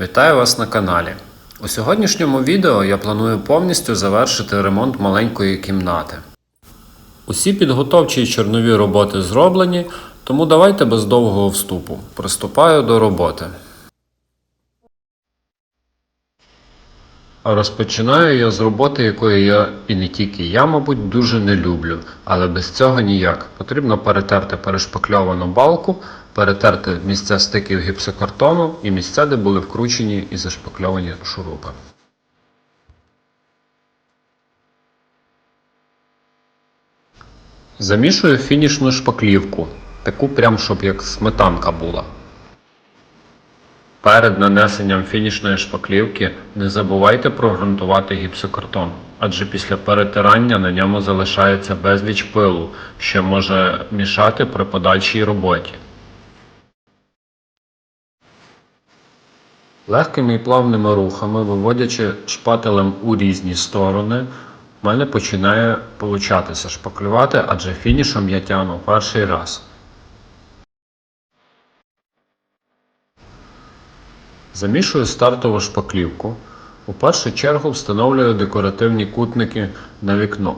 Вітаю вас на каналі. У сьогоднішньому відео я планую повністю завершити ремонт маленької кімнати. Усі підготовчі і чорнові роботи зроблені, тому давайте без довгого вступу. Приступаю до роботи. Розпочинаю я з роботи, якої я і не тільки я, мабуть, дуже не люблю, але без цього ніяк. Потрібно перетерти перешпакльовану балку, перетерти місця стиків гіпсокартону і місця, де були вкручені і зашпакльовані шурупи. Замішую фінішну шпаклівку, таку прям, щоб як сметанка була. Перед нанесенням фінішної шпаклівки не забувайте прогрунтувати гіпсокартон, адже після перетирання на ньому залишається безліч пилу, що може мішати при подальшій роботі. Легкими і плавними рухами, виводячи шпателем у різні сторони, в мене починає получатися шпаклювати, адже фінішом я тягну перший раз. Замішую стартову шпаклівку. У першу чергу встановлюю декоративні кутники на вікно.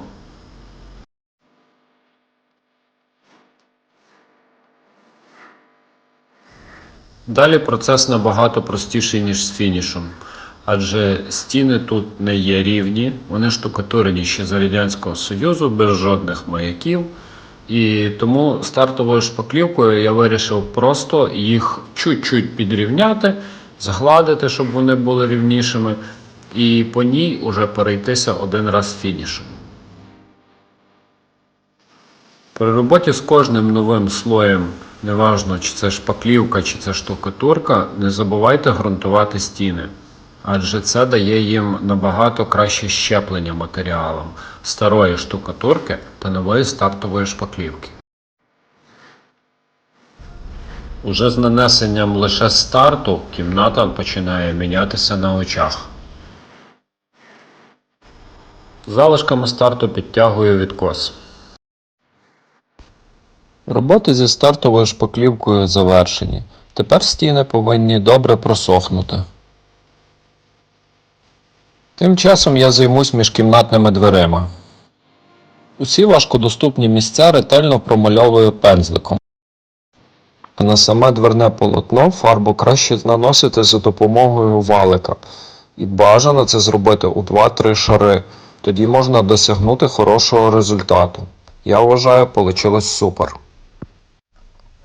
Далі процес набагато простіший, ніж з фінішем, адже стіни тут не є рівні, вони штукатурені ще за Радянського Союзу без жодних маяків. І тому стартовою шпаклівкою я вирішив просто їх чуть-чуть підрівняти, згладити, щоб вони були рівнішими, і по ній уже перейтися один раз фінішем. При роботі з кожним новим слоєм, неважно чи це шпаклівка, чи це штукатурка, не забувайте ґрунтувати стіни. Адже це дає їм набагато краще щеплення матеріалом старої штукатурки та нової стартової шпаклівки. Уже з нанесенням лише старту кімната починає мінятися на очах. Залишками старту підтягую відкос. Роботи зі стартовою шпаклівкою завершені. Тепер стіни повинні добре просохнути. Тим часом я займусь міжкімнатними дверима. Усі важкодоступні місця ретельно промальовую пензликом. А на саме дверне полотно фарбу краще наносити за допомогою валика. І бажано це зробити у 2-3 шари. Тоді можна досягнути хорошого результату. Я вважаю, вийшло супер.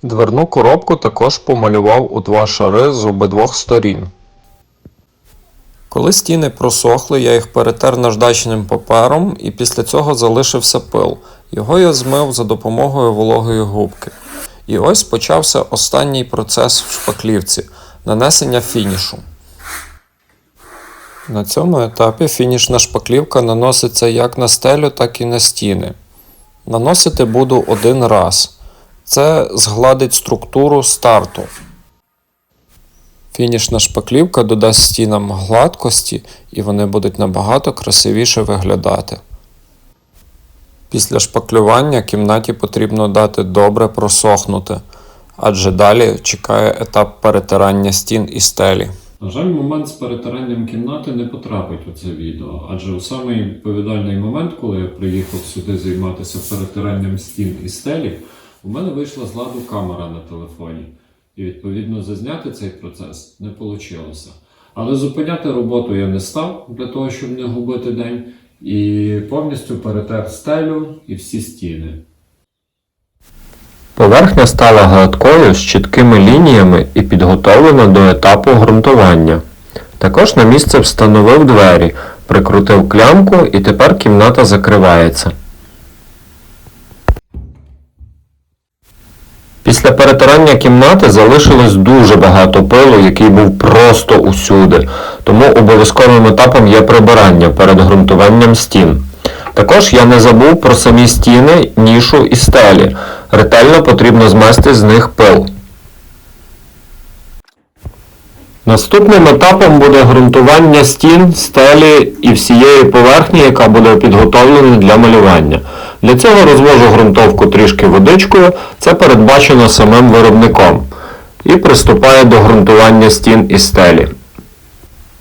Дверну коробку також помалював у два шари з обидвох сторін. Коли стіни просохли, я їх перетер наждачним папером і після цього залишився пил. Його я змив за допомогою вологої губки. І ось почався останній процес в шпаклівці нанесення фінішу. На цьому етапі фінішна шпаклівка наноситься як на стелю, так і на стіни. Наносити буду один раз. Це згладить структуру старту. Фінішна шпаклівка додасть стінам гладкості і вони будуть набагато красивіше виглядати. Після шпаклювання кімнаті потрібно дати добре просохнути, адже далі чекає етап перетирання стін і стелі. На жаль, момент з перетиранням кімнати не потрапить у це відео, адже у самий відповідальний момент, коли я приїхав сюди займатися перетиранням стін і стелі, у мене вийшла з ладу камера на телефоні. І відповідно зазняти цей процес не вийшло. Але зупиняти роботу я не став для того, щоб не губити день, і повністю перетер стелю і всі стіни. Поверхня стала гладкою з чіткими лініями і підготовлена до етапу ґрунтування. Також на місце встановив двері, прикрутив клямку і тепер кімната закривається. Після перетирання кімнати залишилось дуже багато пилу, який був просто усюди, тому обов'язковим етапом є прибирання перед ґрунтуванням стін. Також я не забув про самі стіни, нішу і стелі. Ретельно потрібно змести з них пил. Наступним етапом буде ґрунтування стін, стелі і всієї поверхні, яка буде підготовлена для малювання. Для цього розвожу ґрунтовку трішки водичкою, це передбачено самим виробником. І приступаю до ґрунтування стін і стелі.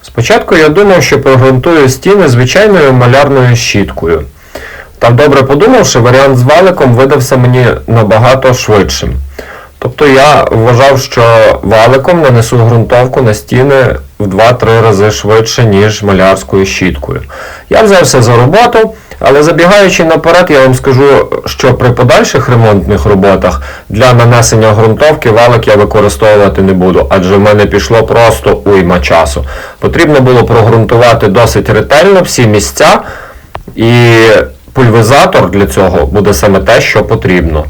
Спочатку я думав, що прогрунтую стіни звичайною малярною щіткою. Та добре подумавши, варіант з валиком видався мені набагато швидшим. Тобто я вважав, що валиком нанесу ґрунтовку на стіни в 2-3 рази швидше, ніж малярською щіткою. Я взявся за роботу, але забігаючи наперед, я вам скажу, що при подальших ремонтних роботах для нанесення ґрунтовки валик я використовувати не буду, адже в мене пішло просто уйма часу. Потрібно було прогрунтувати досить ретельно всі місця, і пульверизатор для цього буде саме те, що потрібно.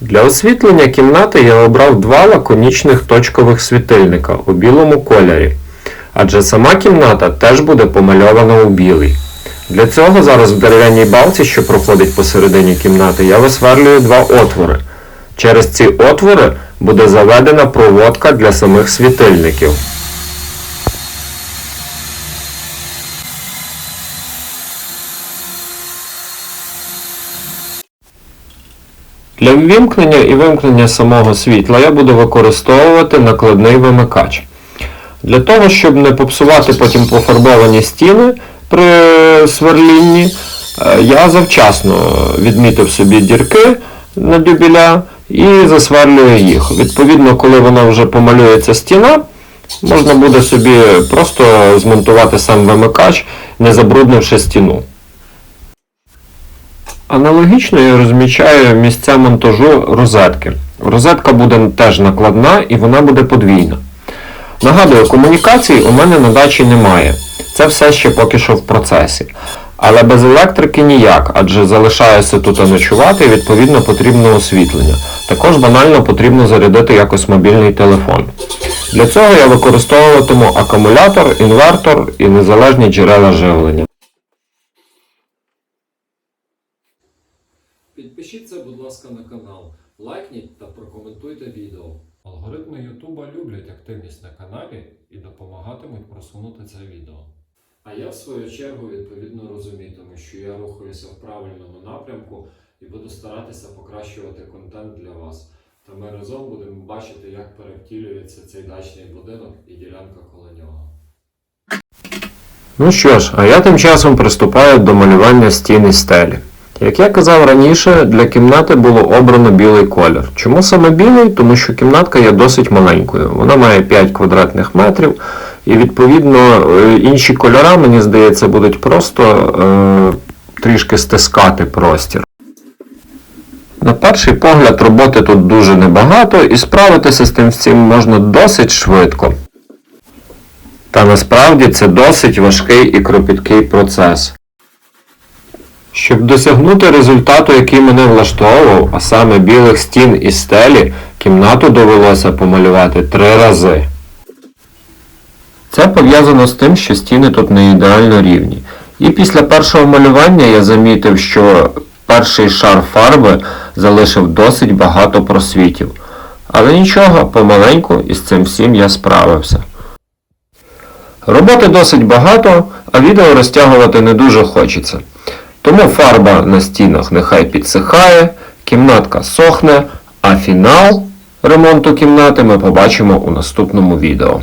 Для освітлення кімнати я обрав два лаконічних точкових світильника у білому кольорі, адже сама кімната теж буде помальована у білий. Для цього зараз в дерев'яній балці, що проходить посередині кімнати, я висверлюю два отвори. Через ці отвори буде заведена проводка для самих світильників. Для ввімкнення і вимкнення самого світла я буду використовувати накладний вимикач. Для того, щоб не попсувати потім пофарбовані стіни при сверлінні, е, я завчасно відмітив собі дірки на дюбіля і засверлюю їх. Відповідно, коли вона вже помалюється стіна, можна буде собі просто змонтувати сам вимикач, не забруднивши стіну. Аналогічно я розмічаю місця монтажу розетки. Розетка буде теж накладна і вона буде подвійна. Нагадую, комунікацій у мене на дачі немає. Це все ще поки що в процесі. Але без електрики ніяк, адже залишаюся тут ночувати і відповідно потрібно освітлення. Також банально потрібно зарядити якось мобільний телефон. Для цього я використовуватиму акумулятор, інвертор і незалежні джерела живлення. Підпишіться, будь ласка, на канал, лайкніть та прокоментуйте відео. Алгоритми Ютуба люблять активність на каналі і допомагатимуть просунути це відео. А я в свою чергу відповідно розумітиму, що я рухаюся в правильному напрямку і буду старатися покращувати контент для вас. Та ми разом будемо бачити, як перевтілюється цей дачний будинок і ділянка коло нього. Ну що ж, а я тим часом приступаю до малювання стін і стелі. Як я казав раніше, для кімнати було обрано білий колір. Чому саме білий? Тому що кімнатка є досить маленькою. Вона має 5 квадратних метрів, і відповідно е, інші кольори, мені здається, будуть просто е, трішки стискати простір. На перший погляд роботи тут дуже небагато, і справитися з тим всім можна досить швидко. Та насправді це досить важкий і кропіткий процес. Щоб досягнути результату, який мене влаштовував, а саме білих стін і стелі, кімнату довелося помалювати три рази. Це пов'язано з тим, що стіни тут не ідеально рівні. І після першого малювання я замітив, що перший шар фарби залишив досить багато просвітів. Але нічого, помаленьку із цим всім я справився. Роботи досить багато, а відео розтягувати не дуже хочеться. Тому фарба на стінах нехай підсихає, кімнатка сохне, а фінал ремонту кімнати ми побачимо у наступному відео.